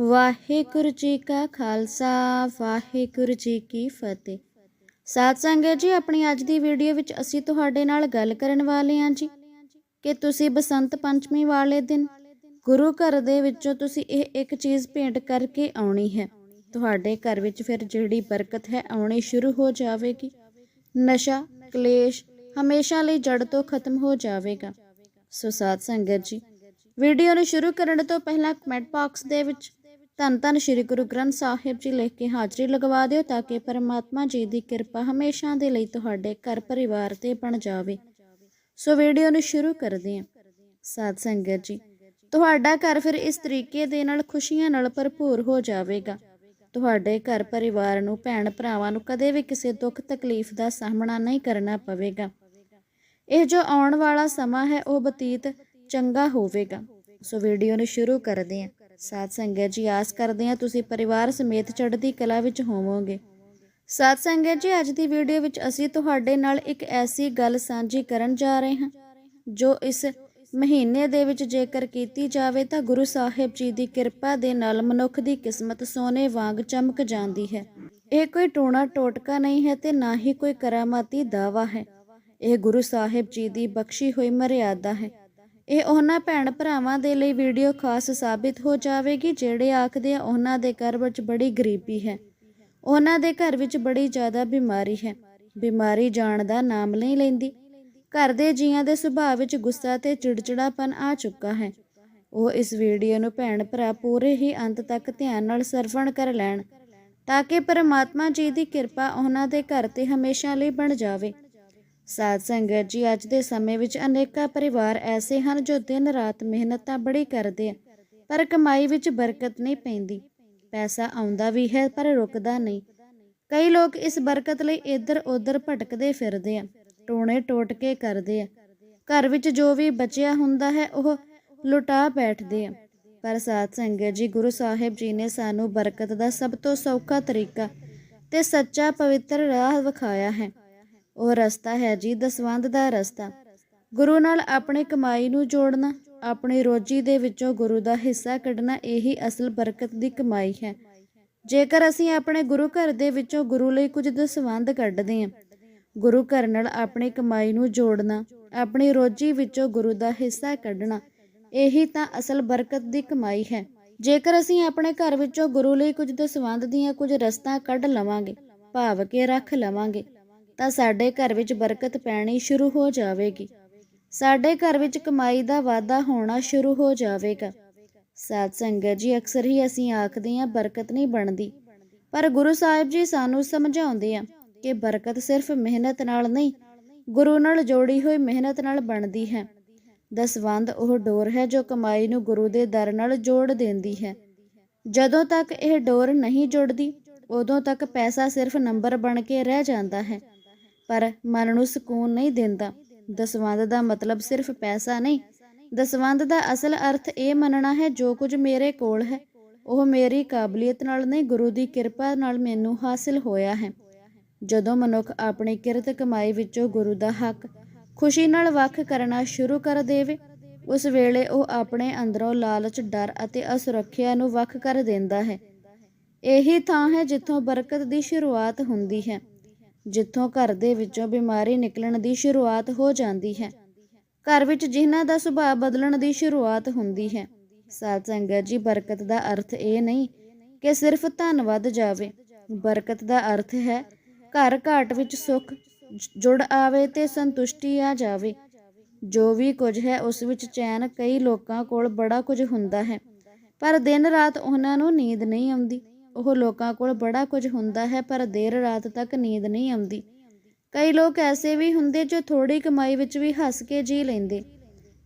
ਵਾਹਿਗੁਰੂ ਜੀ ਕਾ ਖਾਲਸਾ, ਵਾਹਿਗੁਰੂ ਜੀ ਕੀ ਫਤਿਹ। ਸਾਧ ਸੰਗਤ ਜੀ, ਆਪਣੀ ਅੱਜ ਦੀ ਵੀਡੀਓ ਵਿੱਚ ਅਸੀਂ ਤੁਹਾਡੇ ਨਾਲ ਗੱਲ ਕਰਨ ਵਾਲੇ ਹਾਂ ਜੀ ਕਿ ਤੁਸੀਂ ਬਸੰਤ ਪੰਚਮੀ ਵਾਲੇ ਦਿਨ ਗੁਰੂ ਘਰ ਦੇ ਵਿੱਚੋਂ ਤੁਸੀਂ ਇਹ ਇੱਕ ਚੀਜ਼ ਭੇਂਟ ਕਰਕੇ ਆਉਣੀ ਹੈ। ਤੁਹਾਡੇ ਘਰ ਵਿੱਚ ਫਿਰ ਜਿਹੜੀ ਬਰਕਤ ਹੈ, ਆਉਣੀ ਸ਼ੁਰੂ ਹੋ ਜਾਵੇਗੀ। ਨਸ਼ਾ, ਕਲੇਸ਼ ਹਮੇਸ਼ਾ ਲਈ ਜੜ ਤੋਂ ਖਤਮ ਹੋ ਜਾਵੇਗਾ। ਸੋ ਸਾਧ ਸੰਗਤ ਜੀ, ਵੀਡੀਓ ਨੂੰ ਸ਼ੁਰੂ ਕਰਨ ਤੋਂ ਪਹਿਲਾਂ ਕਮੈਂਟ ਬਾਕਸ ਦੇ ਵਿੱਚ ਧੰਨ ਧੰਨ ਸ਼੍ਰੀ ਗੁਰੂ ਗ੍ਰੰਥ ਸਾਹਿਬ ਜੀ ਲਿਖ ਕੇ ਹਾਜ਼ਰੀ ਲਗਵਾ ਦਿਓ ਤਾਂ ਕਿ ਪਰਮਾਤਮਾ ਜੀ ਦੀ ਕਿਰਪਾ ਹਮੇਸ਼ਾ ਦੇ ਲਈ ਤੁਹਾਡੇ ਘਰ ਪਰਿਵਾਰ ਤੇ ਬਣ ਜਾਵੇ। ਸੋ ਵੀਡੀਓ ਨੂੰ ਸ਼ੁਰੂ ਕਰਦੇ ਹਾਂ। ਸਾਧ ਸੰਗਤ ਜੀ, ਤੁਹਾਡਾ ਘਰ ਫਿਰ ਇਸ ਤਰੀਕੇ ਦੇ ਨਾਲ ਖੁਸ਼ੀਆਂ ਨਾਲ ਭਰਪੂਰ ਹੋ ਜਾਵੇਗਾ। ਤੁਹਾਡੇ ਘਰ ਪਰਿਵਾਰ ਨੂੰ, ਭੈਣ ਭਰਾਵਾਂ ਨੂੰ ਕਦੇ ਵੀ ਕਿਸੇ ਦੁੱਖ ਤਕਲੀਫ ਦਾ ਸਾਹਮਣਾ ਨਹੀਂ ਕਰਨਾ ਪਵੇਗਾ। ਇਹ ਜੋ ਆਉਣ ਵਾਲਾ ਸਮਾਂ ਹੈ, ਉਹ ਬਤੀਤ ਚੰਗਾ ਹੋਵੇਗਾ। ਸੋ ਵੀਡੀਓ ਨੂੰ ਸ਼ੁਰੂ ਕਰਦੇ ਹਾਂ। ਸਾਧ ਸੰਗਤ ਜੀ, ਆਸ ਕਰਦੇ ਹਾਂ ਤੁਸੀਂ ਪਰਿਵਾਰ ਸਮੇਤ ਚੜ੍ਹਦੀ ਕਲਾ ਵਿੱਚ ਹੋਵੋਗੇ। ਸਾਧ ਸੰਗਤ ਜੀ, ਅੱਜ ਦੀ ਵੀਡੀਓ ਵਿੱਚ ਅਸੀਂ ਤੁਹਾਡੇ ਨਾਲ ਇੱਕ ਐਸੀ ਗੱਲ ਸਾਂਝੀ ਕਰਨ ਜਾ ਰਹੇ ਹਾਂ, ਜੋ ਇਸ ਮਹੀਨੇ ਦੇ ਵਿੱਚ ਜੇਕਰ ਕੀਤੀ ਜਾਵੇ ਤਾਂ ਗੁਰੂ ਸਾਹਿਬ ਜੀ ਦੀ ਕਿਰਪਾ ਦੇ ਨਾਲ ਮਨੁੱਖ ਦੀ ਕਿਸਮਤ ਸੋਨੇ ਵਾਂਗ ਚਮਕ ਜਾਂਦੀ ਹੈ। ਇਹ ਕੋਈ ਟੋਣਾ ਟੋਟਕਾ ਨਹੀਂ ਹੈ ਤੇ ਨਾ ਹੀ ਕੋਈ ਕਰਾਮਾਤੀ ਦਾਵਾ ਹੈ। ਇਹ ਗੁਰੂ ਸਾਹਿਬ ਜੀ ਦੀ ਬਖਸ਼ੀ ਹੋਈ ਮਰਿਆਦਾ ਹੈ। ਇਹ ਉਹਨਾਂ ਭੈਣ ਭਰਾਵਾਂ ਦੇ ਲਈ ਵੀਡੀਓ ਖਾਸ ਸਾਬਿਤ ਹੋ ਜਾਵੇਗੀ, ਜਿਹੜੇ ਆਖਦੇ ਆ ਉਹਨਾਂ ਦੇ ਘਰ ਵਿੱਚ ਬੜੀ ਗਰੀਬੀ ਹੈ। ਉਹਨਾਂ ਦੇ ਘਰ ਵਿੱਚ ਬੜੀ ਜ਼ਿਆਦਾ ਬਿਮਾਰੀ ਹੈ। ਬਿਮਾਰੀ ਜਾਣ ਦਾ ਨਾਮ ਨਹੀਂ ਲੈਂਦੀ। ਘਰ ਦੇ ਜੀਆਂ ਦੇ ਸੁਭਾਅ ਵਿੱਚ ਗੁੱਸਾ ਤੇ ਚਿੜਚਿੜਾਪਨ ਆ ਚੁੱਕਾ ਹੈ। ਉਹ ਇਸ ਵੀਡੀਓ ਨੂੰ ਭੈਣ ਭਰਾ ਪੂਰੇ ਹੀ ਅੰਤ ਤੱਕ ਧਿਆਨ ਨਾਲ ਸਰਵਣ ਕਰ ਲੈਣ, ਤਾਂ ਕਿ ਪਰਮਾਤਮਾ ਜੀ ਦੀ ਕਿਰਪਾ ਉਹਨਾਂ ਦੇ ਘਰ ਤੇ ਹਮੇਸ਼ਾ ਲਈ ਬਣ ਜਾਵੇ। ਸਾਧ ਸੰਗਤ ਜੀ, ਅੱਜ ਦੇ ਸਮੇਂ ਵਿੱਚ ਅਨੇਕਾਂ ਪਰਿਵਾਰ ਐਸੇ ਹਨ ਜੋ ਦਿਨ ਰਾਤ ਮਿਹਨਤ ਤਾਂ ਬੜੀ ਕਰਦੇ ਆ, ਪਰ ਕਮਾਈ ਵਿੱਚ ਬਰਕਤ ਨਹੀਂ ਪੈਂਦੀ। ਪੈਸਾ ਆਉਂਦਾ ਵੀ ਹੈ, ਪਰ ਰੁਕਦਾ ਨਹੀਂ। ਕਈ ਲੋਕ ਇਸ ਬਰਕਤ ਲਈ ਇੱਧਰ ਉੱਧਰ ਭਟਕਦੇ ਫਿਰਦੇ ਆ, ਟੋਣੇ ਟੋਟਕੇ ਕਰਦੇ ਆ। ਘਰ ਵਿੱਚ ਜੋ ਵੀ ਬਚਿਆ ਹੁੰਦਾ ਹੈ, ਉਹ ਲੁਟਾ ਬੈਠਦੇ ਆ। ਪਰ ਸਾਧ ਸੰਗਤ ਜੀ, ਗੁਰੂ ਸਾਹਿਬ ਜੀ ਨੇ ਸਾਨੂੰ ਬਰਕਤ ਦਾ ਸਭ ਤੋਂ ਸੌਖਾ ਤਰੀਕਾ ਤੇ ਸੱਚਾ ਪਵਿੱਤਰ ਰਾਹ ਵਿਖਾਇਆ ਹੈ। ਉਹ ਰਸਤਾ ਹੈ ਜੀ, ਦਸਵੰਧ ਦਾ ਰਸਤਾ। ਗੁਰੂ ਨਾਲ ਆਪਣੀ ਕਮਾਈ ਨੂੰ ਜੋੜਨਾ, ਆਪਣੀ ਰੋਜੀ ਦੇ ਵਿੱਚੋਂ ਗੁਰੂ ਦਾ ਹਿੱਸਾ ਕੱਢਣਾ, ਇਹੀ ਅਸਲ ਬਰਕਤ ਦੀ ਕਮਾਈ ਹੈ। ਜੇਕਰ ਅਸੀਂ ਆਪਣੇ ਗੁਰੂ ਘਰ ਦੇ ਵਿੱਚੋਂ ਗੁਰੂ ਲਈ ਕੁਝ ਦਸਵੰਧ ਕੱਢਦੇ ਹਾਂ, ਗੁਰੂ ਘਰ ਨਾਲ ਆਪਣੀ ਕਮਾਈ ਨੂੰ ਜੋੜਨਾ, ਆਪਣੀ ਰੋਜੀ ਵਿੱਚੋਂ ਗੁਰੂ ਦਾ ਹਿੱਸਾ ਕੱਢਣਾ, ਇਹੀ ਤਾਂ ਅਸਲ ਬਰਕਤ ਦੀ ਕਮਾਈ ਹੈ। ਜੇਕਰ ਅਸੀਂ ਆਪਣੇ ਘਰ ਵਿੱਚੋਂ ਗੁਰੂ ਲਈ ਕੁਝ ਦਸਵੰਧ ਦੀਆਂ ਕੁਝ ਰਸਤਾ ਕੱਢ ਲਵਾਂਗੇ, ਭਾਵ ਕੇ ਰੱਖ ਲਵਾਂਗੇ ਤਾਂ ਸਾਡੇ ਘਰ ਵਿੱਚ ਬਰਕਤ ਪੈਣੀ ਸ਼ੁਰੂ ਹੋ ਜਾਵੇਗੀ। ਸਾਡੇ ਘਰ ਵਿੱਚ ਕਮਾਈ ਦਾ ਵਾਧਾ ਹੋਣਾ ਸ਼ੁਰੂ ਹੋ ਜਾਵੇਗਾ। ਸਾਧ ਸੰਗਤ ਜੀ, ਅਕਸਰ ਹੀ ਅਸੀਂ ਆਖਦੇ ਹਾਂ, ਬਰਕਤ ਨਹੀਂ ਬਣਦੀ। ਪਰ ਗੁਰੂ ਸਾਹਿਬ ਜੀ ਸਾਨੂੰ ਸਮਝਾਉਂਦੇ ਆ ਕਿ ਬਰਕਤ ਸਿਰਫ ਮਿਹਨਤ ਨਾਲ ਨਹੀਂ, ਗੁਰੂ ਨਾਲ ਜੋੜੀ ਹੋਈ ਮਿਹਨਤ ਨਾਲ ਬਣਦੀ ਹੈ। ਦਸਵੰਦ ਉਹ ਡੋਰ ਹੈ ਜੋ ਕਮਾਈ ਨੂੰ ਗੁਰੂ ਦੇ ਦਰ ਨਾਲ ਜੋੜ ਦਿੰਦੀ ਹੈ। ਜਦੋਂ ਤੱਕ ਇਹ ਡੋਰ ਨਹੀਂ ਜੁੜਦੀ, ਉਦੋਂ ਤੱਕ ਪੈਸਾ ਸਿਰਫ ਨੰਬਰ ਬਣ ਕੇ ਰਹਿ ਜਾਂਦਾ ਹੈ। ਪਰ ਮਨ ਨੂੰ ਸਕੂਨ ਨਹੀਂ ਦਿੰਦਾ। ਦਸਵੰਦ ਦਾ ਮਤਲਬ ਸਿਰਫ ਪੈਸਾ ਨਹੀਂ। ਦਸਵੰਦ ਦਾ ਅਸਲ ਅਰਥ ਇਹ ਮੰਨਣਾ ਹੈ, ਜੋ ਕੁਝ ਮੇਰੇ ਕੋਲ ਹੈ, ਉਹ ਮੇਰੀ ਕਾਬਲੀਅਤ ਨਾਲ ਨਹੀਂ, ਗੁਰੂ ਦੀ ਕਿਰਪਾ ਨਾਲ ਮੈਨੂੰ ਹਾਸਿਲ ਹੋਇਆ ਹੈ। ਜਦੋਂ ਮਨੁੱਖ ਆਪਣੀ ਕਿਰਤ ਕਮਾਈ ਵਿੱਚੋਂ ਗੁਰੂ ਦਾ ਹੱਕ, ਖੁਸ਼ੀ ਨਾਲ ਵੱਖ ਕਰਨਾ ਸ਼ੁਰੂ ਕਰ ਦੇਵੇ, ਉਸ ਵੇਲੇ ਉਹ ਆਪਣੇ ਅੰਦਰੋਂ ਲਾਲਚ, ਡਰ ਅਤੇ ਅਸੁਰੱਖਿਆ ਨੂੰ ਵੱਖ ਕਰ ਦਿੰਦਾ ਹੈ। ਇਹੀ ਥਾਂ ਹੈ ਜਿੱਥੋਂ ਬਰਕਤ ਦੀ ਸ਼ੁਰੂਆਤ ਹੁੰਦੀ ਹੈ। ਜਿੱਥੋਂ ਘਰ ਦੇ ਵਿੱਚੋਂ ਬਿਮਾਰੀ ਨਿਕਲਣ ਦੀ ਸ਼ੁਰੂਆਤ ਹੋ ਜਾਂਦੀ ਹੈ। ਘਰ ਵਿੱਚ ਜਿਨ੍ਹਾਂ ਦਾ ਸੁਭਾਅ ਬਦਲਣ ਦੀ ਸ਼ੁਰੂਆਤ ਹੁੰਦੀ ਹੈ। ਸਾਧ ਸੰਗਤ ਜੀ, ਬਰਕਤ ਦਾ ਅਰਥ ਇਹ ਨਹੀਂ ਕਿ ਸਿਰਫ ਧਨ ਵੱਧ ਜਾਵੇ। ਬਰਕਤ ਦਾ ਅਰਥ ਹੈ, ਘਰ ਘਾਟ ਵਿੱਚ ਸੁੱਖ ਜੁੜ ਆਵੇ ਤੇ ਸੰਤੁਸ਼ਟੀ ਆ ਜਾਵੇ। ਜੋ ਵੀ ਕੁਝ ਹੈ, ਉਸ ਵਿੱਚ ਚੈਨ ਕਈ ਲੋਕਾਂ ਕੋਲ ਬੜਾ ਕੁਝ ਹੁੰਦਾ ਹੈ। ਪਰ ਦਿਨ ਰਾਤ ਉਹਨਾਂ ਨੂੰ ਨੀਂਦ ਨਹੀਂ ਆਉਂਦੀ। ਉਹ ਲੋਕਾਂ ਕੋਲ ਬੜਾ ਕੁਝ ਹੁੰਦਾ ਹੈ, ਪਰ ਦੇਰ ਰਾਤ ਤੱਕ ਨੀਂਦ ਨਹੀਂ ਆਉਂਦੀ। ਕਈ ਲੋਕ ਐਸੇ ਵੀ ਹੁੰਦੇ ਜੋ ਥੋੜੀ ਕਮਾਈ ਵਿੱਚ ਵੀ ਹੱਸ ਕੇ ਜੀ ਲੈਂਦੇ।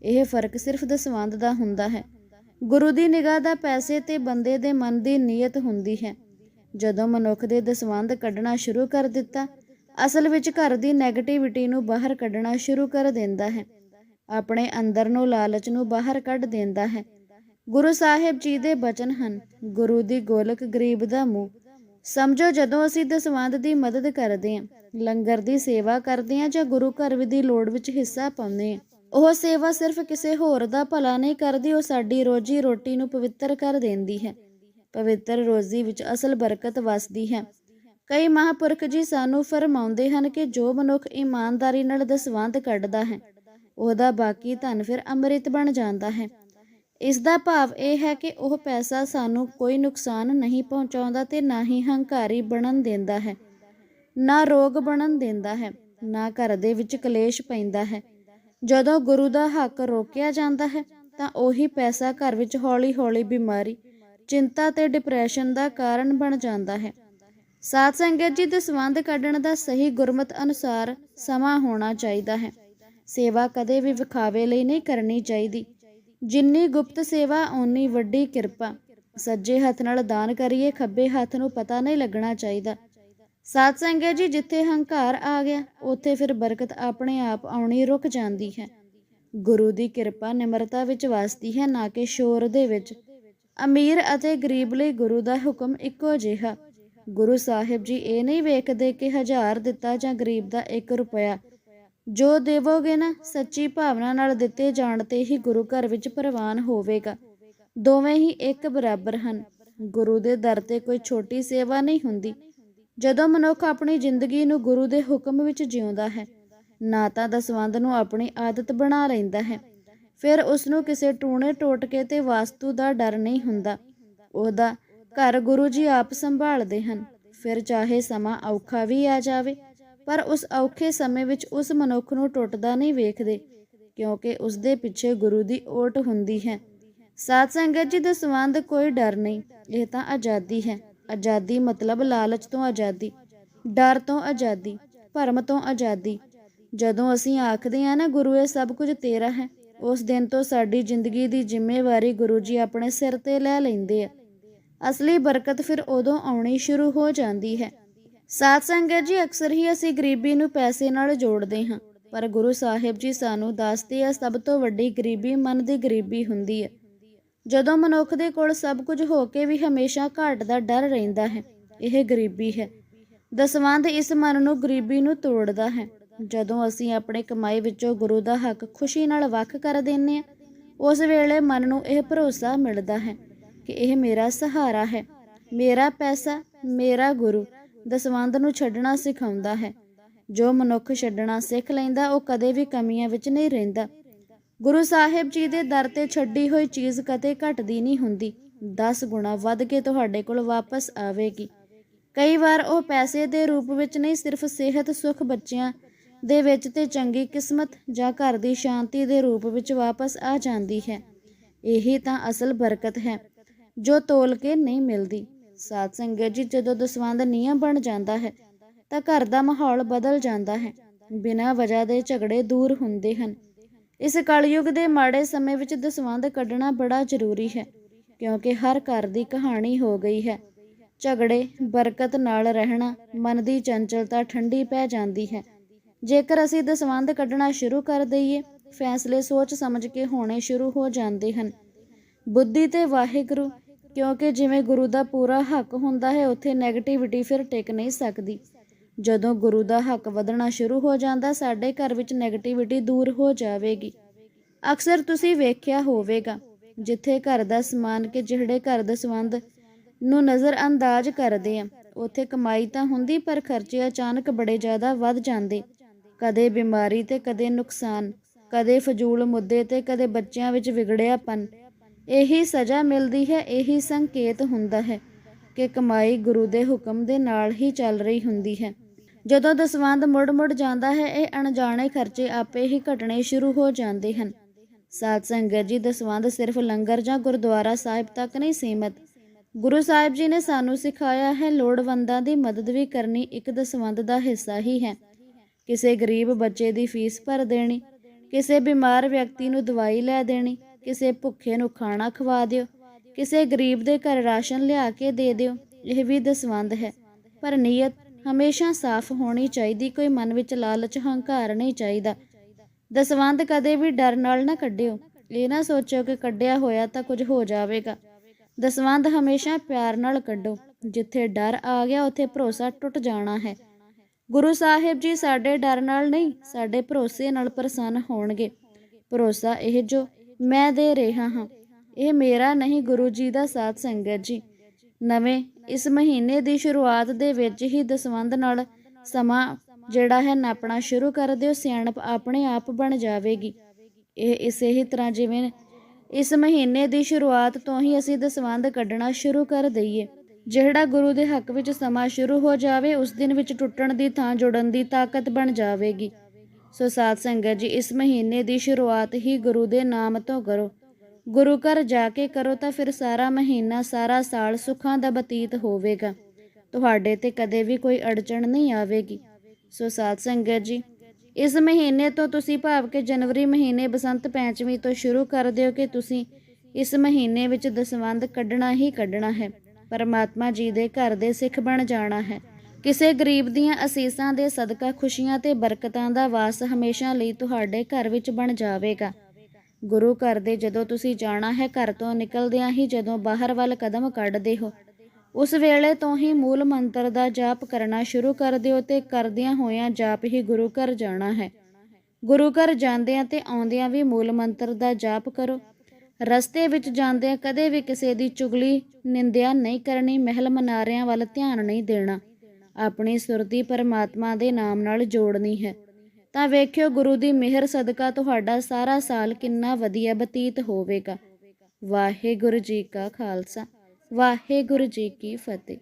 ਇਹ ਫ਼ਰਕ ਸਿਰਫ ਦਸਵੰਦ ਦਾ ਹੁੰਦਾ ਹੈ। ਗੁਰੂ ਦੀ ਨਿਗਾਹ ਦਾ ਪੈਸੇ ਤੇ ਬੰਦੇ ਦੇ ਮਨ ਦੀ ਨੀਅਤ ਹੁੰਦੀ ਹੈ। ਜਦੋਂ ਮਨੁੱਖ ਦੇ ਦਸਵੰਦ ਕੱਢਣਾ ਸ਼ੁਰੂ ਕਰ ਦਿੱਤਾ, ਅਸਲ ਵਿੱਚ ਘਰ ਦੀ 네ਗੇਟਿਵਿਟੀ ਨੂੰ ਬਾਹਰ ਕੱਢਣਾ ਸ਼ੁਰੂ ਕਰ ਦਿੰਦਾ ਹੈ। ਆਪਣੇ ਅੰਦਰ ਨੂੰ ਲਾਲਚ ਨੂੰ ਬਾਹਰ ਕੱਢ ਦਿੰਦਾ ਹੈ। ਗੁਰੂ ਸਾਹਿਬ ਜੀ ਦੇ ਬਚਨ ਹਨ, ਗੁਰੂ ਦੀ ਗੋਲਕ ਗਰੀਬ ਦਾ ਮੂੰਹ। ਸਮਝੋ ਜਦੋਂ ਅਸੀਂ ਦਸਵੰਦ ਦੀ ਮਦਦ ਕਰਦੇ ਹਾਂ, ਲੰਗਰ ਦੀ ਸੇਵਾ ਕਰਦੇ ਹਾਂ ਜਾਂ ਗੁਰੂ ਘਰ ਦੀ ਲੋੜ ਵਿੱਚ ਹਿੱਸਾ ਪਾਉਂਦੇ ਹਾਂ, ਉਹ ਸੇਵਾ ਸਿਰਫ ਕਿਸੇ ਹੋਰ ਦਾ ਭਲਾ ਨਹੀਂ ਕਰਦੀ, ਉਹ ਸਾਡੀ ਰੋਜੀ ਰੋਟੀ ਨੂੰ ਪਵਿੱਤਰ ਕਰ ਦਿੰਦੀ ਹੈ। ਪਵਿੱਤਰ ਰੋਜ਼ੀ ਵਿੱਚ ਅਸਲ ਬਰਕਤ ਵਸਦੀ ਹੈ। ਕਈ ਮਹਾਂਪੁਰਖ ਜੀ ਸਾਨੂੰ ਫਰਮਾਉਂਦੇ ਹਨ ਕਿ ਜੋ ਮਨੁੱਖ ਇਮਾਨਦਾਰੀ ਨਾਲ ਦਸਵੰਧ ਕੱਢਦਾ ਹੈ, ਉਹਦਾ ਬਾਕੀ ਧਨ ਫਿਰ ਅੰਮ੍ਰਿਤ ਬਣ ਜਾਂਦਾ ਹੈ। ਇਸ ਦਾ ਭਾਵ ਇਹ ਹੈ ਕਿ ਉਹ ਪੈਸਾ ਸਾਨੂੰ ਕੋਈ ਨੁਕਸਾਨ ਨਹੀਂ ਪਹੁੰਚਾਉਂਦਾ ਤੇ ਨਾ ਹੀ ਹੰਕਾਰੀ ਬਣਨ ਦਿੰਦਾ ਹੈ, ਨਾ ਰੋਗ ਬਣਨ ਦਿੰਦਾ ਹੈ, ਨਾ ਘਰ ਦੇ ਵਿੱਚ ਕਲੇਸ਼ ਪੈਂਦਾ ਹੈ। ਜਦੋਂ ਗੁਰੂ ਦਾ ਹੱਕ ਰੋਕਿਆ ਜਾਂਦਾ ਹੈ, ਤਾਂ ਉਹੀ ਪੈਸਾ ਘਰ ਵਿੱਚ ਹੌਲੀ-ਹੌਲੀ ਬਿਮਾਰੀ, ਚਿੰਤਾ ਤੇ ਡਿਪਰੈਸ਼ਨ ਦਾ ਕਾਰਨ ਬਣ ਜਾਂਦਾ ਹੈ। ਸਾਧ ਸੰਗਤ ਜੀ ਸੰਬੰਧ ਕੱਢਣ ਦਾ ਸਹੀ ਗੁਰਮਤ ਅਨੁਸਾਰ ਸਮਾਂ ਹੋਣਾ ਚਾਹੀਦਾ ਹੈ। ਸੇਵਾ ਕਦੇ ਵੀ ਵਿਖਾਵੇ ਲਈ ਨਹੀਂ ਕਰਨੀ ਚਾਹੀਦੀ। ਜਿੰਨੀ ਗੁਪਤ ਸੇਵਾ, ਓਨੀ ਵੱਡੀ ਕਿਰਪਾ। ਸੱਜੇ ਹੱਥ ਨਾਲ ਦਾਨ ਕਰੀਏ, ਖੱਬੇ ਹੱਥ ਨੂੰ ਪਤਾ ਨਹੀਂ ਲੱਗਣਾ ਚਾਹੀਦਾ। ਸਾਧ ਸੰਗਤ ਜੀ, ਜਿੱਥੇ ਹੰਕਾਰ ਆ ਗਿਆ, ਉੱਥੇ ਫਿਰ ਬਰਕਤ ਆਪਣੇ ਆਪ ਆਉਣੀ ਰੁਕ ਜਾਂਦੀ ਹੈ। ਗੁਰੂ ਦੀ ਕਿਰਪਾ ਨਿਮਰਤਾ ਵਿੱਚ ਵਸਦੀ ਹੈ, ਨਾ ਕਿ ਸ਼ੋਰ ਦੇ ਵਿੱਚ। ਅਮੀਰ ਅਤੇ ਗਰੀਬ ਲਈ ਗੁਰੂ ਦਾ ਹੁਕਮ ਇੱਕੋ ਜਿਹਾ। ਗੁਰੂ ਸਾਹਿਬ ਜੀ ਇਹ ਨਹੀਂ ਵੇਖਦੇ ਕਿ ਹਜ਼ਾਰ ਦਿੱਤਾ ਜਾਂ ਗਰੀਬ ਦਾ 1 ਰੁਪਇਆ। ਜੋ ਦੇਵੋਗੇ ਨਾ, ਸੱਚੀ ਭਾਵਨਾ ਨਾਲ ਦਿੱਤੇ ਜਾਣ ਤੇ ਹੀ ਗੁਰੂ ਘਰ ਵਿੱਚ ਪ੍ਰਵਾਨ ਹੋਵੇਗਾ। ਦੋਵੇਂ ਹੀ ਇੱਕ ਬਰਾਬਰ ਹਨ। ਗੁਰੂ ਦੇ ਦਰ ਤੇ ਕੋਈ ਛੋਟੀ ਸੇਵਾ ਨਹੀਂ ਹੁੰਦੀ। ਜਦੋਂ ਮਨੁੱਖ ਆਪਣੀ ਜ਼ਿੰਦਗੀ ਨੂੰ ਗੁਰੂ ਦੇ ਹੁਕਮ ਵਿੱਚ ਜਿਉਂਦਾ ਹੈ, ਨਾ ਤਾਂ ਦਸਵੰਧ ਨੂੰ ਆਪਣੀ ਆਦਤ ਬਣਾ ਲੈਂਦਾ ਹੈ। ਫਿਰ ਉਸ ਨੂੰ ਕਿਸੇ ਟੂਣੇ ਟੋਟਕੇ ਤੇ ਵਾਸਤੂ ਦਾ ਡਰ ਨਹੀਂ ਹੁੰਦਾ। ਉਹਦਾ ਘਰ ਗੁਰੂ ਜੀ ਆਪ ਸੰਭਾਲਦੇ ਹਨ। ਫਿਰ ਚਾਹੇ ਸਮਾਂ ਔਖਾ ਵੀ ਆ ਜਾਵੇ ਪਰ ਉਸ ਔਖੇ ਸਮੇਂ ਵਿੱਚ ਉਸ ਮਨੁੱਖ ਨੂੰ ਟੁੱਟਦਾ ਨਹੀਂ ਵੇਖਦੇ, ਕਿਉਂਕਿ ਉਸ ਦੇ ਪਿੱਛੇ ਗੁਰੂ ਦੀ ਓਟ ਹੁੰਦੀ ਹੈ। ਸਾਧ ਸੰਗਤ ਜੀ ਦਸਵੰਧ ਕੋਈ ਡਰ ਨਹੀਂ, ਇਹ ਤਾਂ ਆਜ਼ਾਦੀ ਹੈ। ਆਜ਼ਾਦੀ ਮਤਲਬ ਲਾਲਚ ਤੋਂ ਆਜ਼ਾਦੀ, ਡਰ ਤੋਂ ਆਜ਼ਾਦੀ, ਭਰਮ ਤੋਂ ਆਜ਼ਾਦੀ। ਜਦੋਂ ਅਸੀਂ ਆਖਦੇ ਹਾਂ ਨਾ, ਗੁਰੂ, ਇਹ ਸਭ ਕੁਝ ਤੇਰਾ ਹੈ। ਉਸ ਦਿਨ ਤੋਂ ਸਾਡੀ ਜ਼ਿੰਦਗੀ ਦੀ ਜ਼ਿੰਮੇਵਾਰੀ ਗੁਰੂ ਜੀ ਆਪਣੇ ਸਿਰ ਤੇ ਲੈ ਲੈਂਦੇ ਆ। ਅਸਲੀ ਬਰਕਤ ਫਿਰ ਉਦੋਂ ਆਉਣੀ ਸ਼ੁਰੂ ਹੋ ਜਾਂਦੀ ਹੈ। ਸਾਧ ਸੰਗਤ ਜੀ, ਅਕਸਰ ਹੀ ਅਸੀਂ ਗਰੀਬੀ ਨੂੰ ਪੈਸੇ ਨਾਲ ਜੋੜਦੇ ਹਾਂ, ਪਰ ਗੁਰੂ ਸਾਹਿਬ ਜੀ ਸਾਨੂੰ ਦੱਸਦੇ ਆ, ਸਭ ਤੋਂ ਵੱਡੀ ਗਰੀਬੀ ਮਨ ਦੀ ਗਰੀਬੀ ਹੁੰਦੀ ਹੈ। ਜਦੋਂ ਮਨੁੱਖ ਦੇ ਕੋਲ ਸਭ ਕੁਝ ਹੋ ਕੇ ਵੀ ਹਮੇਸ਼ਾ ਘਾਟ ਦਾ ਡਰ ਰਹਿੰਦਾ ਹੈ, ਇਹ ਗਰੀਬੀ ਹੈ। ਦਸਵੰਧ ਇਸ ਮਨ ਨੂੰ ਗਰੀਬੀ ਨੂੰ ਤੋੜਦਾ ਹੈ। ਜਦੋਂ ਅਸੀਂ ਆਪਣੇ ਕਮਾਈ ਵਿੱਚੋਂ ਗੁਰੂ ਦਾ ਹੱਕ ਖੁਸ਼ੀ ਨਾਲ ਵੱਖ ਕਰ ਦਿੰਨੇ ਆ ਉਸ ਵੇਲੇ ਮਨ ਨੂੰ ਇਹ ਭਰੋਸਾ ਮਿਲਦਾ ਹੈ ਕਿ ਇਹ ਮੇਰਾ ਸਹਾਰਾ ਹੈ, ਮੇਰਾ ਪੈਸਾ, ਮੇਰਾ ਗੁਰੂ ਦਸਵੰਧ ਨੂੰ ਛੱਡਣਾ ਸਿਖਾਉਂਦਾ ਹੈ। ਜੋ ਮਨੁੱਖ ਛੱਡਣਾ ਸਿੱਖ ਲੈਂਦਾ, ਉਹ ਕਦੇ ਵੀ ਕਮੀਆਂ ਵਿੱਚ ਨਹੀਂ ਰਹਿੰਦਾ। ਗੁਰੂ ਸਾਹਿਬ ਜੀ ਦੇ ਦਰ ਤੇ ਛੱਡੀ ਹੋਈ ਚੀਜ਼ ਕਦੇ ਘਟਦੀ ਨਹੀਂ ਹੁੰਦੀ। 10 ਗੁਣਾ ਵੱਧ ਕੇ ਤੁਹਾਡੇ ਕੋਲ ਵਾਪਸ ਆਵੇਗੀ। ਕਈ ਵਾਰ ਉਹ ਪੈਸੇ ਦੇ ਰੂਪ ਵਿੱਚ ਨਹੀਂ, ਸਿਰਫ ਸਿਹਤ ਸੁਖ ਬੱਚਿਆਂ ਦੇ ਵਿੱਚ ਤੇ ਚੰਗੀ ਕਿਸਮਤ ਜਾਂ ਘਰ ਦੀ ਸ਼ਾਂਤੀ ਦੇ ਰੂਪ ਵਿੱਚ ਵਾਪਸ ਆ ਜਾਂਦੀ ਹੈ। ਇਹੀ ਤਾਂ ਅਸਲ ਬਰਕਤ ਹੈ, ਜੋ ਤੋਲ ਕੇ ਨਹੀਂ ਮਿਲਦੀ। ਸਾਧ ਸੰਗਤ ਜੀ, ਜਦੋਂ ਦਸਵੰਧ ਨਿਯਮ ਬਣ ਜਾਂਦਾ ਹੈ, ਤਾਂ ਘਰ ਦਾ ਮਾਹੌਲ ਬਦਲ ਜਾਂਦਾ ਹੈ। ਬਿਨਾਂ ਵਜ੍ਹਾ ਦੇ ਝਗੜੇ ਦੂਰ ਹੁੰਦੇ ਹਨ। ਇਸ ਕਲਯੁਗ ਦੇ ਮਾੜੇ ਸਮੇਂ ਵਿੱਚ ਦਸਵੰਧ ਕੱਢਣਾ ਬੜਾ ਜ਼ਰੂਰੀ ਹੈ, ਕਿਉਂਕਿ ਹਰ ਘਰ ਦੀ ਕਹਾਣੀ ਹੋ ਗਈ ਹੈ। ਝਗੜੇ, ਬਰਕਤ ਨਾਲ ਰਹਿਣਾ, ਮਨ ਦੀ ਚੰਚਲਤਾ ਠੰਡੀ ਪੈ ਜਾਂਦੀ ਹੈ। ਜੇਕਰ ਅਸੀਂ ਦਸਵੰਧ ਕੱਢਣਾ ਸ਼ੁਰੂ ਕਰ ਦਈਏ, ਫੈਸਲੇ ਸੋਚ ਸਮਝ ਕੇ ਹੋਣੇ ਸ਼ੁਰੂ ਹੋ ਜਾਂਦੇ ਹਨ। ਬੁੱਧੀ ਤੇ ਵਾਹਿਗੁਰੂ ਕਿਉਂਕਿ ਜਿਵੇਂ ਗੁਰੂ ਦਾ ਪੂਰਾ ਹੱਕ ਹੁੰਦਾ ਹੈ, ਉੱਥੇ 네ਗੇਟਿਵਿਟੀ ਫਿਰ ਟਿਕ ਨਹੀਂ ਸਕਦੀ। ਜਦੋਂ ਗੁਰੂ ਦਾ ਹੱਕ ਵਧਣਾ ਸ਼ੁਰੂ ਹੋ ਜਾਂਦਾ, ਸਾਡੇ ਘਰ ਵਿੱਚ 네ਗੇਟਿਵਿਟੀ ਦੂਰ ਹੋ ਜਾਵੇਗੀ। ਅਕਸਰ ਤੁਸੀਂ ਵੇਖਿਆ ਹੋਵੇਗਾ, ਜਿੱਥੇ ਘਰ ਦਾ ਸਮਾਨ ਕਿ ਜਿਹੜੇ ਘਰ ਦੇ ਸੰਬੰਧ ਨੂੰ ਨਜ਼ਰ ਅੰਦਾਜ਼ ਕਰਦੇ ਆ, ਉੱਥੇ ਕਮਾਈ ਤਾਂ ਹੁੰਦੀ, ਪਰ ਖਰਚੇ ਅਚਾਨਕ ਬੜੇ ਜ਼ਿਆਦਾ ਵੱਧ ਜਾਂਦੇ। ਕਦੇ ਬਿਮਾਰੀ ਤੇ ਕਦੇ ਨੁਕਸਾਨ, ਕਦੇ ਫਜ਼ੂਲ ਮੁੱਦੇ ਤੇ, ਕਦੇ ਬੱਚਿਆਂ ਵਿੱਚ ਵਿਗੜਿਆਪਨ। ਇਹੀ ਸਜ਼ਾ ਮਿਲਦੀ ਹੈ, ਇਹੀ ਸੰਕੇਤ ਹੁੰਦਾ ਹੈ ਕਿ ਕਮਾਈ ਗੁਰੂ ਦੇ ਹੁਕਮ ਦੇ ਨਾਲ ਹੀ ਚੱਲ ਰਹੀ ਹੁੰਦੀ ਹੈ। ਜਦੋਂ ਦਸਵੰਧ ਮੁੜ-ਮੁੜ ਜਾਂਦਾ ਹੈ, ਇਹ ਅਣਜਾਣੇ ਖਰਚੇ ਆਪੇ ਹੀ ਘਟਣੇ ਸ਼ੁਰੂ ਹੋ ਜਾਂਦੇ ਹਨ। ਸਾਧ ਸੰਗਤ ਜੀ, ਦਸਵੰਧ ਸਿਰਫ ਲੰਗਰ ਜਾਂ ਗੁਰਦੁਆਰਾ ਸਾਹਿਬ ਤੱਕ ਨਹੀਂ ਸੀਮਤ। ਗੁਰੂ ਸਾਹਿਬ ਜੀ ਨੇ ਸਾਨੂੰ ਸਿਖਾਇਆ ਹੈ, ਲੋੜਵੰਦਾਂ ਦੀ ਮਦਦ ਵੀ ਕਰਨੀ ਇੱਕ ਦਸਵੰਧ ਦਾ ਹਿੱਸਾ ਹੀ ਹੈ। ਕਿਸੇ ਗਰੀਬ ਬੱਚੇ ਦੀ ਫੀਸ ਭਰ ਦੇਣੀ, ਕਿਸੇ ਬਿਮਾਰ ਵਿਅਕਤੀ ਨੂੰ ਦਵਾਈ ਲੈ ਦੇਣੀ ਕਿਸੇ ਭੁੱਖੇ ਨੂੰ ਖਾਣਾ ਖਵਾ ਦਿਓ, ਕਿਸੇ ਗਰੀਬ ਦੇ ਘਰ ਰਾਸ਼ਨ ਲਿਆ ਕੇ ਦੇ ਦਿਓ, ਇਹ ਵੀ ਦਸਵੰਧ ਹੈ। ਪਰ ਨੀਅਤ ਹਮੇਸ਼ਾ ਸਾਫ਼ ਹੋਣੀ ਚਾਹੀਦੀ, ਕੋਈ ਮਨ ਵਿੱਚ ਲਾਲਚ, ਹੰਕਾਰ ਨਹੀਂ ਚਾਹੀਦਾ। ਦਸਵੰਧ ਕਦੇ ਵੀ ਡਰ ਨਾਲ ਨਾ ਕੱਢਿਓ। ਇਹ ਨਾ ਸੋਚੋ ਕਿ ਕੱਢਿਆ ਹੋਇਆ ਤਾਂ ਕੁਝ ਹੋ ਜਾਵੇਗਾ। ਦਸਵੰਧ ਹਮੇਸ਼ਾ ਪਿਆਰ ਨਾਲ ਕੱਢੋ। ਜਿੱਥੇ ਡਰ ਆ ਗਿਆ, ਉੱਥੇ ਭਰੋਸਾ ਟੁੱਟ ਜਾਣਾ ਹੈ। ਗੁਰੂ ਸਾਹਿਬ ਜੀ ਸਾਡੇ ਡਰ ਨਾਲ ਨਹੀਂ, ਸਾਡੇ ਭਰੋਸੇ ਨਾਲ ਪ੍ਰਸੰਨ ਹੋਣਗੇ। ਭਰੋਸਾ ਇਹ ਜੋ ਮੈਂ ਦੇ ਰਿਹਾ ਹਾਂ। ਇਹ ਮੇਰਾ ਨਹੀਂ, ਗੁਰੂ ਜੀ ਦਾ ਸਾਥ ਸੰਗਤ ਜੀ। ਨਵੇਂ, ਇਸ ਮਹੀਨੇ ਦੀ ਸ਼ੁਰੂਆਤ ਦੇ ਵਿੱਚ ਹੀ ਦਸਵੰਧ ਨਾਲ ਸਮਾਂ ਜਿਹੜਾ ਹੈ ਨਾਪਣਾ ਸ਼ੁਰੂ ਕਰ ਦਿਓ, ਸਿਆਣਪ ਆਪਣੇ ਆਪ ਬਣ ਜਾਵੇਗੀ। ਇਹ ਇਸੇ ਹੀ ਤਰ੍ਹਾਂ ਜਿਵੇਂ ਇਸ ਮਹੀਨੇ ਦੀ ਸ਼ੁਰੂਆਤ ਤੋਂ ਹੀ ਅਸੀਂ ਦਸਵੰਧ ਕੱਢਣਾ ਸ਼ੁਰੂ ਕਰ ਦਈਏ। ਜਿਹੜਾ ਗੁਰੂ ਦੇ ਹੱਕ ਵਿੱਚ ਸਮਾਂ ਸ਼ੁਰੂ ਹੋ ਜਾਵੇ, ਉਸ ਦਿਨ ਵਿੱਚ ਟੁੱਟਣ ਦੀ ਥਾਂ ਜੁੜਨ ਦੀ ਤਾਕਤ ਬਣ ਜਾਵੇਗੀ। ਸੋ ਸਾਧ ਸੰਗਤ ਜੀ, ਇਸ ਮਹੀਨੇ ਦੀ ਸ਼ੁਰੂਆਤ ਹੀ ਗੁਰੂ ਦੇ ਨਾਮ ਤੋਂ ਕਰੋ। ਗੁਰੂ ਘਰ ਜਾ ਕੇ ਕਰੋ ਤਾਂ ਫਿਰ ਸਾਰਾ ਮਹੀਨਾ, ਸਾਰਾ ਸਾਲ ਸੁੱਖਾਂ ਦਾ ਬਤੀਤ ਹੋਵੇਗਾ। ਤੁਹਾਡੇ ਤੇ ਕਦੇ ਵੀ ਕੋਈ ਅੜਚਣ ਨਹੀਂ ਆਵੇਗੀ। ਸੋ ਸਾਧ ਸੰਗਤ ਜੀ, ਇਸ ਮਹੀਨੇ ਤੋਂ ਤੁਸੀਂ ਭਾਵ ਕਿ ਜਨਵਰੀ ਮਹੀਨੇ, ਬਸੰਤ ਪੰਚਮੀ ਤੋਂ ਸ਼ੁਰੂ ਕਰ ਦਿਓ ਕਿ ਤੁਸੀਂ ਇਸ ਮਹੀਨੇ ਵਿੱਚ ਦਸਵੰਧ ਕੱਢਣਾ ਹੀ ਕੱਢਣਾ ਹੈ। ਪਰਮਾਤਮਾ ਜੀ ਦੇ ਘਰ ਦੇ ਸਿੱਖ ਬਣ ਜਾਣਾ ਹੈ। ਕਿਸੇ ਗਰੀਬ ਦੀਆਂ ਅਸੀਸਾਂ ਦੇ ਸਦਕਾ ਖੁਸ਼ੀਆਂ ਤੇ ਬਰਕਤਾਂ ਦਾ ਵਾਸ ਹਮੇਸ਼ਾ ਲਈ ਤੁਹਾਡੇ ਘਰ ਵਿੱਚ ਬਣ ਜਾਵੇਗਾ। ਗੁਰੂ ਘਰ ਦੇ ਜਦੋਂ ਤੁਸੀਂ ਜਾਣਾ ਹੈ, ਘਰ ਤੋਂ ਨਿਕਲਦਿਆਂ ਹੀ ਜਦੋਂ ਬਾਹਰ ਵੱਲ ਕਦਮ ਕੱਢਦੇ ਹੋ, ਉਸ ਵੇਲੇ ਤੋਂ ਹੀ ਮੂਲ ਮੰਤਰ ਦਾ ਜਾਪ ਕਰਨਾ ਸ਼ੁਰੂ ਕਰ ਦਿਓ ਤੇ ਕਰਦਿਆਂ ਹੋਇਆਂ ਜਾਪ ਹੀ ਗੁਰੂ ਘਰ ਜਾਣਾ ਹੈ। ਗੁਰੂ ਘਰ ਜਾਂਦਿਆਂ ਤੇ ਆਉਂਦਿਆਂ ਵੀ ਮੂਲ ਮੰਤਰ ਦਾ ਜਾਪ ਕਰੋ। ਰਸਤੇ ਵਿੱਚ ਜਾਂਦਿਆਂ ਕਦੇ ਵੀ ਕਿਸੇ ਦੀ ਚੁਗਲੀ, ਨਿੰਦਿਆ ਨਹੀਂ ਕਰਨੀ, ਮਹਿਲ ਮਨਾਰਿਆਂ ਵੱਲ ਧਿਆਨ ਨਹੀਂ ਦੇਣਾ। ਆਪਣੀ ਸੁਰਤੀ ਪਰਮਾਤਮਾ ਦੇ ਨਾਮ ਨਾਲ ਜੋੜਨੀ ਹੈ। ਤਾਂ ਵੇਖਿਓ ਗੁਰੂ ਦੀ ਮਿਹਰ ਸਦਕਾ ਤੁਹਾਡਾ ਸਾਰਾ ਸਾਲ ਕਿੰਨਾ ਵਧੀਆ ਬਤੀਤ ਹੋਵੇਗਾ। ਵਾਹਿਗੁਰੂ ਜੀ ਕਾ ਖਾਲਸਾ। ਵਾਹਿਗੁਰੂ ਜੀ ਕੀ ਫਤਿਹ।